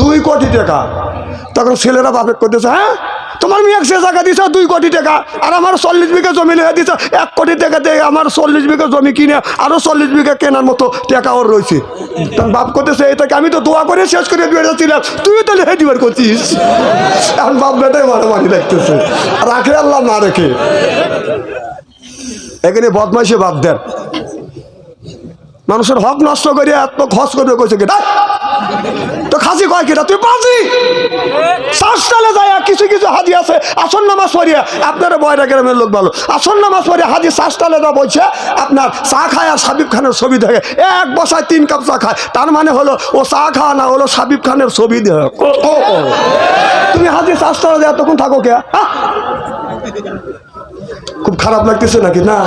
দুই কোটি টাকা। তখন ছেলেরা বাপে করতেছে হ্যাঁ? তোমার মেয়ে সে জায়গা দিছে, দুই কোটি টাকা। আর আমার চল্লিশ বিঘা জমি লিখে দিছে, এক কোটি টাকা দিয়ে আমার চল্লিশ বিঘা জমি কিনে আরও চল্লিশ বিঘা কেনার মতো টাকা ওর রয়েছে। তখন বাপ করতেছে, এটাকে আমি তো দোয়া করে শেষ করে দিয়ে যাচ্ছিলাম তুইও তো লিখে দিবার করছিস? এখন বাপ বেটাই মারামারি লাগতেছে রাখে আল্লাহ, না রেখে। এখানে বদমাইশে বাপ দেন। মানুষের হক নষ্ট করে এত খস করবে কইছে কি? তো খাসি কয় কিটা? তুই পাঁচি শ্বাসটালে যায় কিছু কিছু হাজি আছে। আসন নামাজ পড়িয়া আপনারা বয়রা গ্রামের লোক ভালো। আসন নামাজ পড়িয়া হাজি শ্বাসটালে যা বলছে আপনার চা খায় আর সাবিব খানের ছবি দেখে। এক বসায় তিন কাপ চা খায়। তার মানে হলো, ও চা খাওয়া না, হলো সাবিব খানের ছবি দেখে। তুমি হাজি শ্বাসটালে দেওয়া তখন থাকো কে হ্যাঁ? খুব খারাপ লাগতেছে নাকি? না?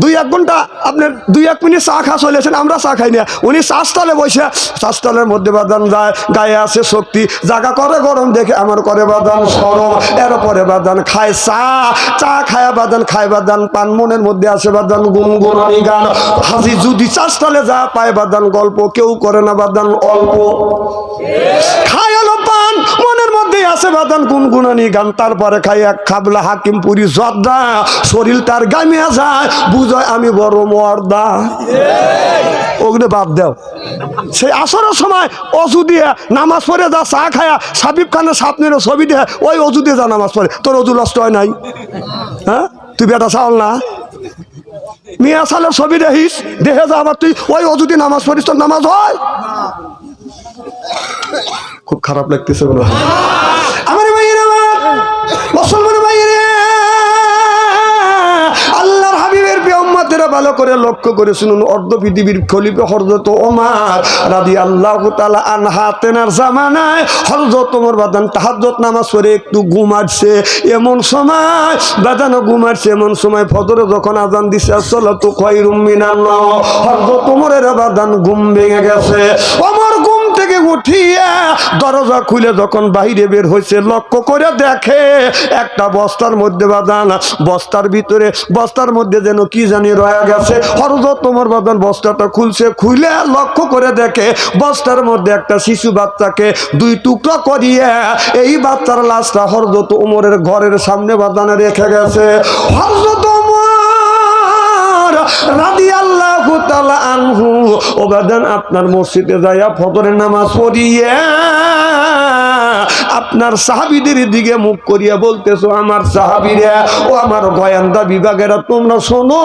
দুই এক ঘণ্টা আপনার দুই এক মিনিট চা খা চলেছেন আমরা চা খাই না। উনি চাষতলে বসে চাষতলের মধ্যে বাদান যায়, গায়ে আছে শক্তি, জাগা করে গরম দেখে আমার করে বাদান সরম এর পরে বাদান খায় চা। চা খায় বাদান খায় বাদান পান মনের মধ্যে আছে বাদান গুনগুনানি গান। হাসি যদি চাষতলে যা পায় বাদান গল্প কেউ করে না বাদান অল্প। খায় হলো পান মধ্যে আছে বাদান গুনগুনানি গান, তারপরে খাই এক খাবলা হাকিম পুরি জর্দা। শরীর তার গামিয়া যায়, বুঝয় আমি বড় মর্দা। ওগুলো বাদ দাও। সেই আসরের সময় অজু দিয়ে নামাজ পড়ে যা, চা খায়া সাবিব খানের স্বপ্নের ছবি দিয়ে ওই অজু দিয়ে যা নামাজ পড়ে। তোর অজু নষ্ট হয় নাই? হ্যাঁ? তুই বেটা চাওল না? মিয়া সালের ছবি দেখিস, দেখে যা আবার তুই ওই অজু দিয়ে নামাজ পড়িস, তোর নামাজ হয়? খুব খারাপ লাগতেছে বলো আমার ভাইয়ের, মুসলমান ভাইয়ের, আল্লাহর হাবিবের বিয়ম্মাতেরা ভালো করে লক্ষ্য করে শুনুন। অর্ধ পৃথিবীর খলিফে হরজত ওমার রাদি আল্লাহ তালা আনহা তেনার জামানায় হরজত ওমর বাদান তাহাজ্জত নামাজ পড়ে একটু ঘুমাচ্ছে এমন সময়, বাদানো ঘুমাচ্ছে এমন সময় ফজরে যখন আজান দিছে আসলে তো খয়রুম মিনাল্লাহ হরজত ওমরের বাদান ঘুম ভেঙে গেছে। ওমর ঘুম উঠিয়া দরজা খুলে যখন বাইরে বের হয়েছে, লক্ষ্য করে দেখে একটা বস্তার মধ্যে বাদান, বস্তার ভিতরে, বস্তার মধ্যে যেন কি জানি রয়ে গেছে। তোমার বাদান বস্তাটা খুলছে, খুলে লক্ষ্য করে দেখে বস্তার মধ্যে একটা শিশু বাচ্চাকে দুই টুকরা করিয়ে এই বাচ্চার লাশটা হরজত উমরের ঘরের সামনে বাদানে রেখে গেছে। হরজত রাদিয়াল্লাহু আনহু ওবাদান আপনার মসজিদে যাইয়া ফজরের নামাজ পড়িয়ে আপনার সাহাবিদের দিকে মুখ করিয়া বলতেছো, আমার সাহাবিরা, ও আমার গোয়েন্দা বিভাগেরা, তোমরা শোনো,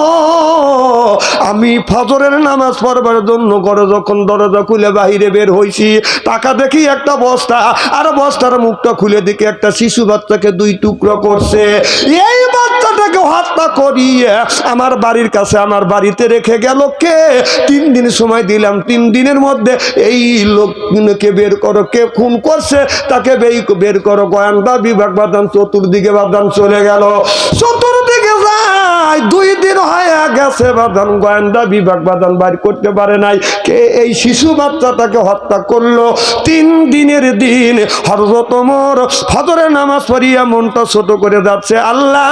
আমি ফজরের নামাজ পড়বার জন্য করে যখন দরজা খুলে বাহিরে বের হইছি, টাকা দেখি একটা বস্তা, আর বস্তার মুখটা খুলে দেখি একটা শিশু বাচ্চাকে দুই টুকরো করছে। এই বাচ্চাটাকে করি আমার বাড়ির কাছে, আমার বাড়িতে রেখে গেল কে? তিন দিন সময় দিলাম, তিন দিনের মধ্যে এই লোককে বের করো, কে খুন করছে? তাকে বের করো গোয়েন্দা বিভাগ বাদান চতুর্দিকে বাদান চলে গেল। দিন বাদান গোয়েন্দা বিভাগ বাদান করতে পারে নাই। কে এই শিশু বাচ্চাটাকে হত্যা করল? তিন দিনের দিন নামাজ পড়িয়া মনটা ছোট করে যাচ্ছে। আল্লাহ,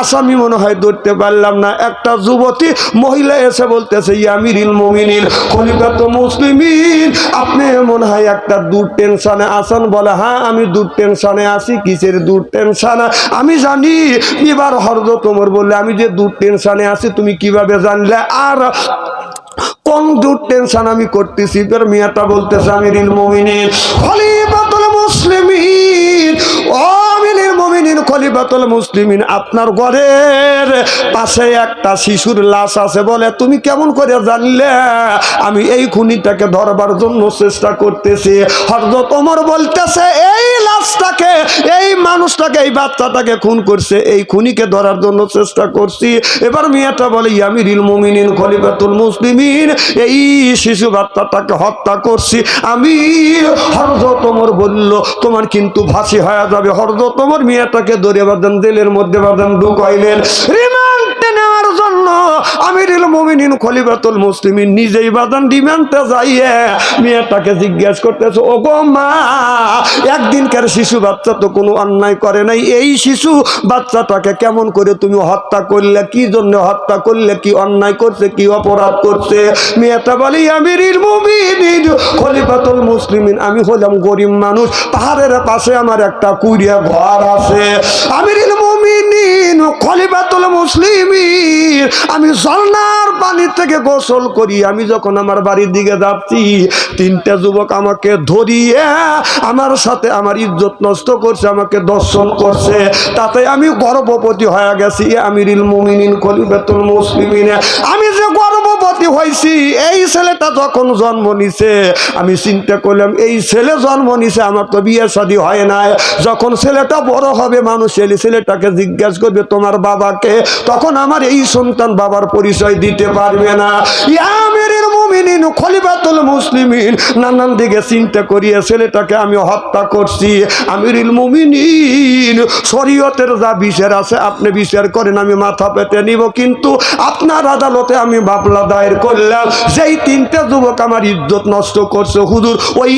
আসামি মনে হয় ধরতে পারলাম না। একটা যুবতী মহিলা এসে বলতেছে ইয়ামিরিল মমিনিন খলিফাত মুসলিমিন। আপনি মনে হয় একটা দূর টেনশনে আছেন। বলে হ্যাঁ আমি দূর টেনশনে আছি। কিসের দূর টেনশন? আমি জানি, এবার হরজত ওমর বললে, আমি যে দূর টেনশনে আছি, তুমি কীভাবে জানলে? আর কোন দূর টেনশন আমি করতেছি? এবার মিয়াটা বলতেছে আমি রিল মমিনিন, খলিফাতুল মুসলিমিন, ও মুমিনিন খলিফাতুল মুসলিমিন, আপনার ঘরের পাশে একটা শিশুর লাশ আছে বলে, তুমি কেমন করে জানলে? আমি এই খুনিটাকে ধরবার জন্য চেষ্টা করতেছি। ওমর বলতেছে, এই লাশটাকে, এই মানুষটাকে, এই বাচ্চাটাকে খুন করছে। এই খুনিকে ধরার জন্য চেষ্টা করছি। এবার মিয়াটা বলে খলিফাতুল মুসলিমিন, এই শিশু বাচ্চাটাকে হত্যা করছি। আমি হরজত ওমর বলল, তোমার কিন্তু ভাসি হয়ে যাবে। হরজত ওমর মিয়াটাকে ধরে বাদান দিলের মধ্যে বাদান ঢুকাইলেন রিমান্ডে নেওয়ার জন্য শোনো আমিরুল মুমিনিন, খলিফাতুল মুসলিমিন, নিজেই বাদান ডিমান্ডে যাইয়ে মেয়েটাকে জিজ্ঞেস করতেছে ও গো মা, একদিনকার শিশু বাচ্চা তো কোনো অন্যায় করে নাই। এই শিশু বাচ্চাটাকে কেমন করে তুমি হত্যা করলে? কি জন্য হত্যা করলে? কি অন্যায় করছে? কি অপরাধ করছে? মেয়েটা বলি আমিরুল মুমিনিন, খলিফাতুল মুসলিমিন। আমি হলাম গরিব মানুষ। পাহাড়ের পাশে আমার একটা কুড়িয়া ঘর আছে। খলিফাতুল মুসলিমিন। আমি ঝর্ণার পানি থেকে গোসল করি। আমি যখন আমার বাড়ির দিকে যাচ্ছি, তিনটা যুবক আমাকে ধরিয়ে আমার সাথে আমার ইজ্জত নষ্ট করছে, আমাকে দর্শন করছে। তাতে আমি গর্ভবতী হয়ে গেছি। আমিরুল মুমিনিন, খলিফাতুল মুসলিমিনে। আমি যে গর্ভবতী হয়েছি এই ছেলেটা যখন জন্ম নিছে, আমি চিন্তা করলাম, এই ছেলে জন্ম নিছে, আমার তো বিয়ে শাদী হয় নাই। যখন ছেলেটা বড় হবে, মানুষ এলে ছেলেটাকে জিজ্ঞাসা করবে, তোমার বাবাকে? তখন আমার এই সন্তান বাবার পরিচয় দিতে পারবে না। ইয়ামের মুমিনিন, খলিফাতুল মুসলিমিন। নানান দিকে চিন্তা করিয়া ছেলেটাকে আমি হত্যা করছি। আমিরুল মুমিনিন, শরীয়তের যা বিচার আছে, আপনি বিচার করেন, আমি মাথা পেতে নিব। কিন্তু আপনার আদালতে আমি মামলা দায়ের করলাম। সেই তিনটে যুবক আমার ইজ্জত নষ্ট করছে, হুজুর, ওই